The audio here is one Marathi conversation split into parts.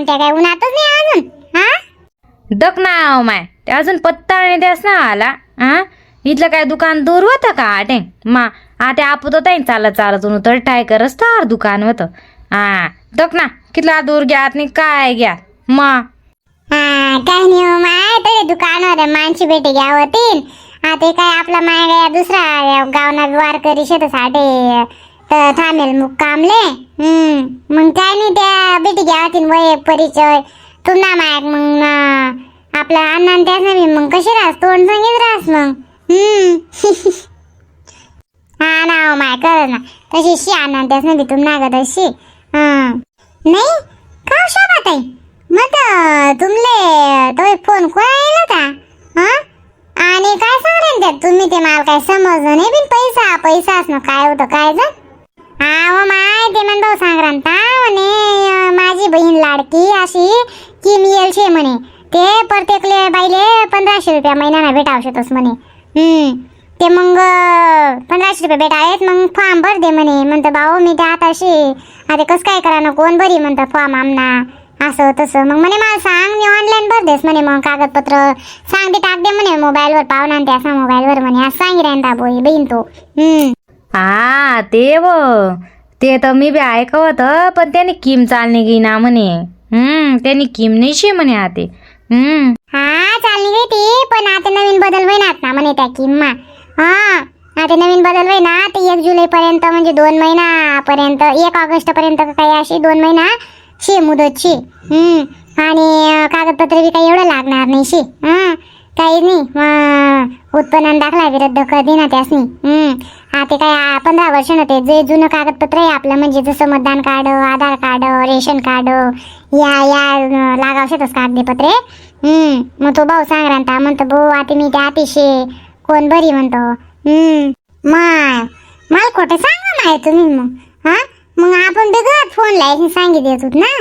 ते काय उन्हातच नाही अजून? हा? डक ना माय. ते अजून पत्ता आणि द्यास ना आला. हा? इथलं काय दुकान दूर होतं का आटे मा आते आपत होता चालत चालत तर टाय करस तर दुकान होतं. हा डक ना. कितला दूर घ्या नाही काय घ्या मा. हा काय नाही हो माय. तरी दुकानावर माणशी भेटी घ्या होतीन. हा ते काय आपला माय दुसरा गावना वार करी शेतासाठी तर थांबेल मग कामले? हम्म मग काय नाही त्या भेटी घ्या तीन वय परिचय. तुमना मायक मग ना, आपला अण्णा त्याच नाही मग कशी राहस? तोंड सांगित राहस मग. हम्म. हा ना हो माय कर ना. तशी शी अण्णा त्याच नाही तुमना ग तशी. नाही? का शोभा ताई? मग तुमले तो फोन कोणाला का हा? आणि काय सांगले त्यात? तुम्ही ते मला काय समजलं नाही बिन पैसा पैसाच ना काय होतं काय जण अहो हो माय ते म्हणतो सांगरांता म्हणे माझी बहीण लाडकी अशी किम येल शे म्हणे. ते प्रत्येकले बाईले पंधराशे रुपया महिन्याना भेटाव शेतस म्हणे. हम्म ते मग पंधराशे रुपये भेटावेत मग फॉर्म भर दे म्हणे. म्हणतं भाऊ मी ते आताशी अरे कसं काय करा ना कोण बरी म्हणतं फॉर्म आमना असं तसं. मग म्हणे मला सांग मी ऑनलाईन भर देस म्हणे मग कागदपत्र. सांग ते टाक दे म्हणे मोबाईलवर पाहुणा त्याचा मोबाईलवर म्हणे असं सांगी राहता बोई बहीण तो. हम्म. हा ते व. ते तर मी बी ऐकवत पण त्याने किम चालणे ना म्हणे. हम्म त्यांनी किम नाही शे म्हणे आते. हम्म. हा चालली गई ती पण आता नवीन बदल होईनात आता म्हणे त्या किम्मा. हा आता नवीन बदल होई ना ते एक जुलै पर्यंत म्हणजे दोन महिन्यापर्यंत एक ऑगस्ट पर्यंत काही अशी दोन महिना शे मुदतची हम्म आणि कागदपत्र बी काही एवढं लागणार नाही शे. हा. काही नाही. उत्पन्न दाखला विरुद्ध कधी ना त्यासनी हम्म. हा ते काय आपण पंधरा वर्ष ते जे जुनं कागदपत्र आहे आपलं म्हणजे जसं मतदान card Aadhaar card ration card या या लागाव लागावशेतच कागदपत्रे. हम्म. मग तो भाऊ सांग राहता म्हणतो भाऊ आता मी त्या अतिशय कोण बरी? म्हणतो. हम्म. माय माल खोटं सांगा माय तुम्ही मग. हा? मग आपण बिघत फोन लायसन सांगी देतो ना.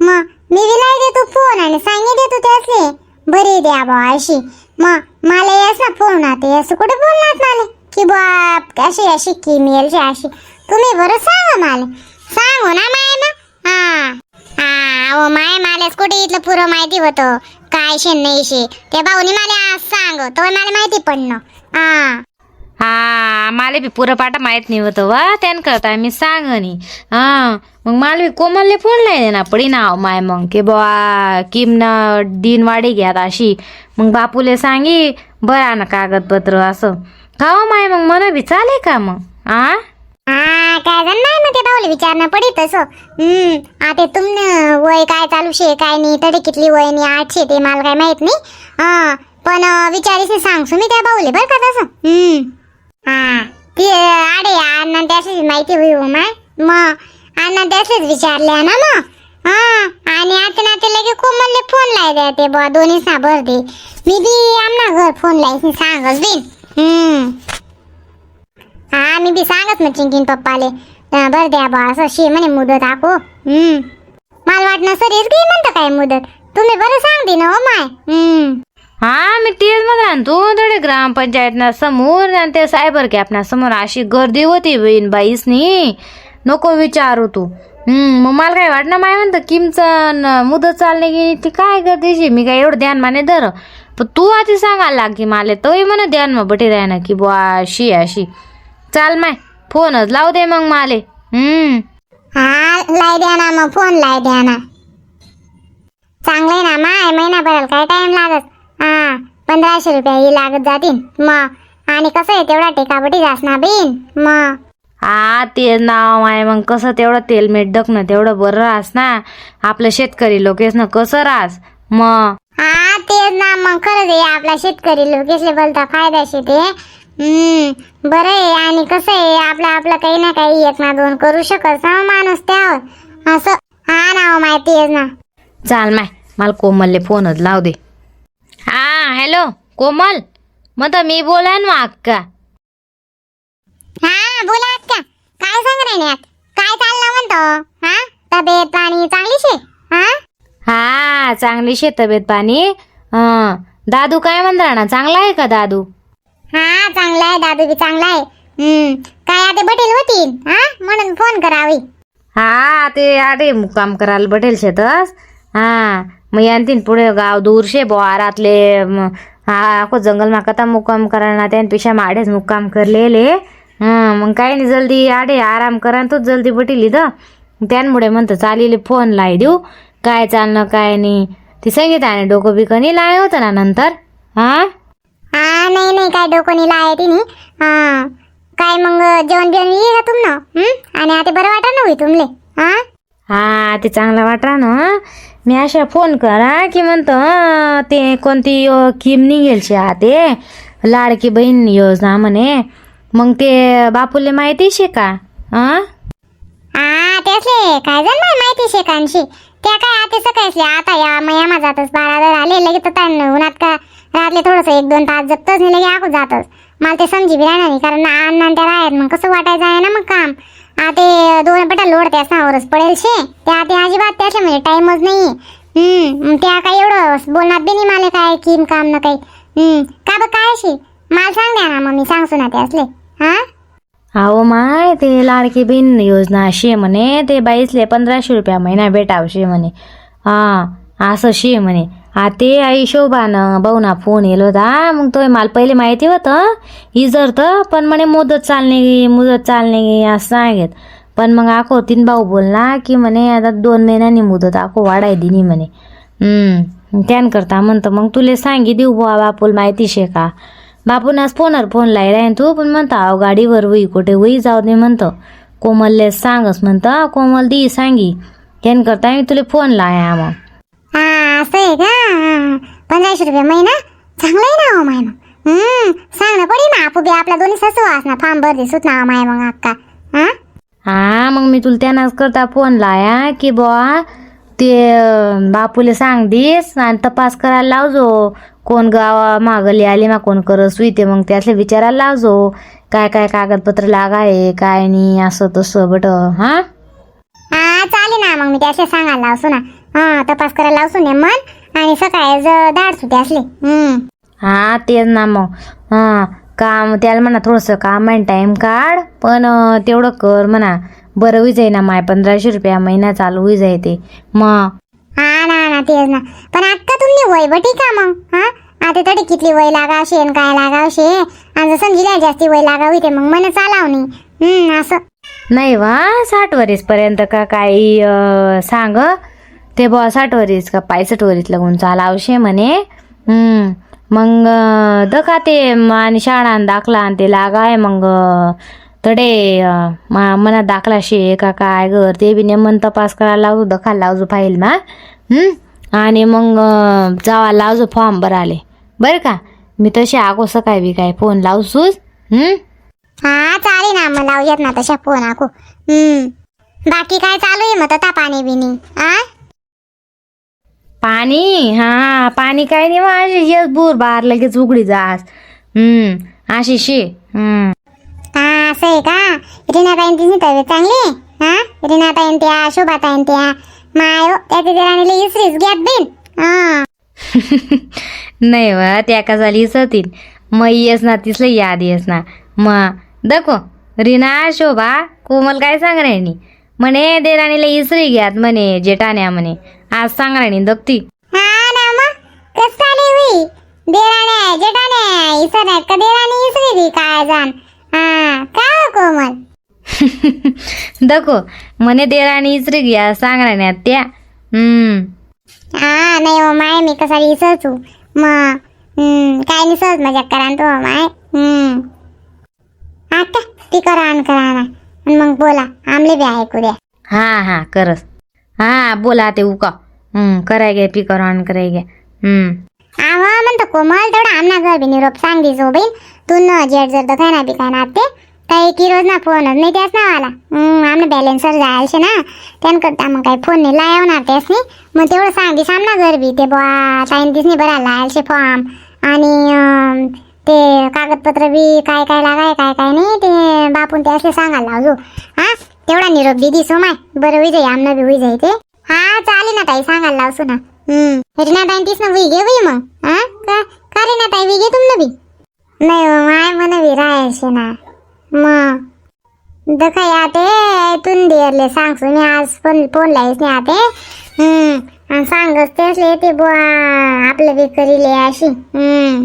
मग मी विलाय देतो फोन आणि सांगी देतो त्यासले. बरी द्या बा अशी. मग मला येस ना फोन आता असं कुठे बोलणार मला की बाप अशी अशी की मिळेल अशी. तुम्ही बरं सांगा मला. सांगू ना माय ना. हा. हा माय मालेच कुठे इथलं पुरं माहिती होतं? काय शे नाही शे? ते भाऊनी मला आज सांग. तो मला माहिती पडणं. हा. हा मला बी पुरं पाठ माहीत नाही होतं वा. त्यान करता मी सांगनी हा. मग मालवी कोमलले फोन लाय ना पडी नाव माय मग. की बुवा किम ना दिन वाढी घ्यात अशी. मग बापूले सांगी बरा ना कागदपत्र असं. खाव माय मग मला बी चाले का मग? आ? हा काय जण नाही मग ते भाऊला विचारणं पडी तसं हम्म आता तुमनं वय काय चालू शे काय नाही तरी कितली वय नाही आठशे ते मला काय माहीत नाही. हा पण अं, विचारीस सांगसू मी त्या भाऊले बरं का तसं? हम्म. हा ती अरे अण्णा त्याशीच माहिती होई हो माय. मग अण्णा त्याच विचारले ना मग. हा आणि आता ना ते लगे कोमलले फोन लाय द्या ते बुवा दोन्ही साबर दे. मी बी आमना घर फोन लाय सांगच बिन हम्म हा मी बी सांगत ना चिंकीन पप्पाले. अं, बर द्या बा असं शे म्हणे मुदत आको हम्म मला वाटणं सरीच घे म्हणतं काय मुदत? तुम्ही बरं सांगते ना हो माय. हम्म हा मी तेच मग तू थोडे ग्रामपंचायत ना समोर आणि ते सायबर कॅप ना समोर अशी गर्दी होती बहीण बाईसनी नको विचारू तू. मग मला काय वाटणं माय म्हणतं किमचं मुदत चालणे गेली ती काय गरजेची मी काय एवढं ध्यान माने धर. पण तू आधी सांगायला लाग की मला तोही म्हणा ध्यान मग बटी राह ना की बुवा अशी अशी. चाल माय फोनच लावू दे मग माले. हम्म. हा लाय द्या ना मग फोन लाय द्या ना चांगलंय ना माय महिनाभराला काय टाइम लागत? हा पंधराशे रुपये ही लागत जातील. मग आणि कसं आहे तेवढा टेकाबटी जास ना बिन. मग हा ते नाव आहे. मग कसं तेवढं तेल मीठ डकणं तेवढं बरं राहस ना. आपलं शेतकरी लोकेस ना कसं राहस? मग हा तेच ना. मग खरंच आहे आपला शेतकरी लोकेसले बोलता फायदाशी ते हम्म बरं आहे. आणि कसं आहे आपलं आपलं काही ना काही एक ना दोन करू शकत ना माणूस त्यावर. असं. हा ना हो माहिती आहे ना. चाल माय मला कोमलले फोनच लाव दे. हा हॅलो कोमल. मग मी बोला ना अक्का. हा बोला काय सांग राहिल्यात काय चाललं म्हणतो? हा? तब्येत पाणी चांगली शे हा? हा चांगली शे तब्येत पाणी. हं. दादू काय म्हणता ना चांगला आहे का दादू? हा चांगला आहे दादू बी चांगला आहे. हम्म. काय आता बटेल होतील? हा? म्हणून फोन करावी. हा ते अरे मुक्काम करायला बटेल शेतस. हा. मग यांतीन पुढे गाव दूर शे बुवा रातले म, हा आखो जंगलमा कथा मुक्काम करा त्यांपेक्षा माडेच मुक्काम करलेले. हं मग काही नाही जल्दी आडे आराम करा तोच जल्दी बटीली द त्यांमुळे म्हणतो चालेले फोन लाई देऊ. काय चालणं काय नाही. ती संगीताने डोकं बिकं नाही लाय होतं ना नंतर. हा? हा नाही नाही काय डोकं निला आहे तिने. हा काय मग जेवण बिवण ये का तुमनं? हं? आणि आता बरं वाटा ना होई तुमले? हा? हा ते चांगला वाटला ना मी अशा फोन करा की म्हणतो हं, ते कोणती यो- किम निघेल शे हा ते. लाडकी बहीण योजना म्हणे. मग ते बापूले माहिती शे का? हा हा त्यासले. काय जण नाही माहिती शेकांशी? त्या काय आता सकाळी आता या मयामा जातच बारा जर आले लगेच आता उन्हात का रातले थोडस एक दोन तास जगतच नाही लगे आखू जातच मला ते समजी बी राहणार नाही कारण अण्णा त्या राहत मग कसं वाटायचं आहे ना मग काम? आता दोन पटा लोड त्या सावरच पडेल शे. त्या ते अजिबात त्याचे म्हणजे टाईमच नाही हम्म मग त्या काय एवढं बोलणार बी नाही मला काय किम काम ना काही. हम्म का बघ काय शे मला सांग द्या ना मग मी सांगतो ना ते असले हा? अहो माय ते लाडकी बिन योजना शे म्हणे ते बाईसले पंधराशे रुपया महिना भेटावशे म्हणे. हा असं शे म्हणे. हा ते आई शोभानं भाऊना फोन येलो होता मग तो मला पहिले माहिती होतं इजरतं पण म्हणे मुदत चालणे गे मुदत चालणे गे असं सांगेत. पण मग आखो तीन भाऊ बोलला की म्हणे आता दोन महिन्यांनी मुदत आखो वाढाय दिनी म्हणे. हम्म त्यान करता म्हणतं मग तुले सांगी देऊ बुवा बापूल माहिती शे का? बापून आज फोनवर फोन लाई राहीन तू पण म्हणता अहो गाडीवर वही कुठे वही जाऊ दे म्हणतं. कोमलले सांगस म्हणतं कोमल दी सांगी. त्यान करता मी तुला फोन लाया मग. हा असं आहे का? हा. पंधराशे रुपये महिना? चांगला आहे ना हो माय मग. हम्म सांगणं पडे ना आपू बी आपल्या दोन्ही सासू ना फार्म भर दिसूत ना हो माय मग अक्का. हा? हा मग मी तुला त्यानाच करता फोन लाया की बुवा ते बापूले सांग दिस आणि तपास करायला लावजो. कोण गावा मागली आली मा कोण करस ते मग त्यातले विचारायला लावजो. काय काय कागदपत्र लागाय काय नाही असं तसं बट हा? हा चालेल ना मग मी त्याचे सांगायला लावसो ना. हा तपास करायला लावसो ने मन. आणि सकाळी धाडसू ते असले. हा तेच ना मग. हा काम त्याला म्हणा थोडंसं काम आहे टाइम काढ. पण तेवढं कर म्हणा. बरं होई ना माय पंधराशे रुपया महिना चालू होई जाय ते. मग हा ना ना तेच ना. पण अक्का तुम्ही वय बटी का मग? हा? आता तरी किती वय लागावशे आणि काय लागावशे? आणि जर समजिल्या जास्ती वय लागावी ते मग मन चालाव नाही हम्म असं. नाही वा साठ वरीस पर्यंत का काही अं, सांग. ते बुवा साठ वरीस का पायसठ वरीस लागून चालावशे म्हणे. हम्म मग दका ते म- आणि शाळा दाखला आणि ते लागाय मग तडे मा- मनात दाखला शे का काय घर ते बी नेमन तपास करायला लावू दखा लावजो फाईल मा. आणि मग जावा लावजो फॉर्म भराले. बरं का? मी तसे आगो सकाळी बी काय फोन लावसूस हम्म हा चालेल ना मग लावूयात ना तशा फोन आखू बाकी काय चालू आहे मग आता पाणी बिनी आ? पाणी? हा पाणी काय नाही माझे येस बुर बार लगेच उघडी जास. हम्म अशी शे. हम्म हा. असं आहे का? रीनाताईन तिची तब्येत चांगली? हा? रीनाताईन त्या शोभाताईन त्या. माय हो, त्या तिथे राणीला इसरीच घ्यात बिन हा. नाही वा त्या का झाली सतीन मग येस ना तिसलं याद येस ना मग दको रीना शोभा कोमल काय सांग राहिनी म्हणे देराणीला इसरी घ्यात म्हणे जेठाण्या म्हणे. आज सांग राहिनी दक्ती हा ना मग कस होई? देराणे जेठाणे का? देराणी इसरी काय जाण. हा हो दको म्हणे देराणी इसरी घ्या सांग राहिन्यात त्या हम्म. हा नाही हो माय मी कसा इसरचू मग काय नाही सहज मजा करा तो माय? हम्म. आता ऑन करा ना आणि. मग बोला आमले बी ऐकू द्या हा हा करस. हा बोला ते उका. हम्म कराय गे पी ऑन कराय गे हम्म. आवा म्हणतो कोमल तेवढा आमना घर बी निरोप सांग दिसो बहीण. तू न जेट जर तर काय ना बी काय ना ते काही की रोज ना फोन नाही त्याच ना आला हम्म आमना जायचे ना. त्यान करता मग काही फोन नाही लावणार त्याच नाही मग तेवढं सांग दिस आमना घर बी ते बुवा टाईम दिस नाही बरा लायचे फॉर्म आणि ते कागदपत्र बी काय काय लागाय काय काय नाही. ते बापून ते असले सांगायला लावजो. हा तेवढा निरोप बी दिसो माय. बरं होई जाई आमना बी होई जाई ते. हा चालेल ना ताई सांगायला लावसो ना. हम्म रीना ताई तीस ना वी घे बाई मग. हा का का ना ताई वी घे तुमनं बी. नाही हो, माय मन बी ना. मग दखा याते तुन दिले सांगसो मी आज फोन फोन लाईस नाही आते. हम्म आणि सांगच तेच येते बुवा आपलं बी करीले अशी. हम्म.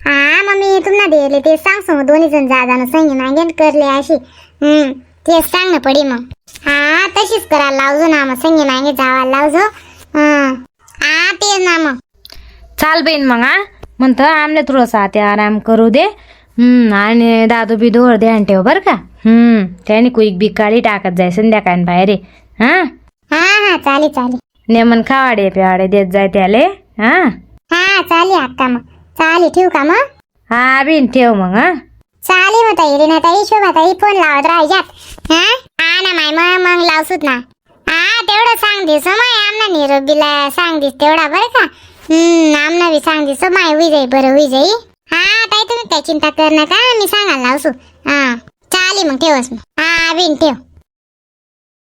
हा मम्मी तुम्हाला दिले ते सांगसो मग दोन्ही जण जा जाणं संगी मागेन करले अशी. हम्म तेच सांग ना पडी मग. हा तशीच करा लावजो ना मग संगी मागे जावा लावजो. हा तेच ना मग. चाल बेन मग हा म्हणतं आमने थोडंसं आते आराम करू दे. आणि दादू बिदूवर ध्यान ठेव बरं का? हम्म त्याने कुईक बी काळी टाकत जाय संध्याकाळी बाहेर हा? हा हा चालेल चालेल नेमन खावाडे पिवाडे देत जाय त्याले हा? हा चालेल अक्का मग. चालेल ठेवू का मग? हा बिन ठेव मग हा? चालेल मग ताई रीना ताई शोभा ताई फोन लावत राहायच्यात हा? हा ना माय मग मग लावसूत ना. हा तेवढं सांग दिस माय आमना निरोगीला सांग दिस तेवढा बरं का? हम्म आमना बी सांग दिस माय होई जाई बरं होई जाई. हा ताई तुम्ही काही चिंता कर नका. मी सांगायला लावसू. हा चालेल मग ठेवस मग. हा बिन ठेव.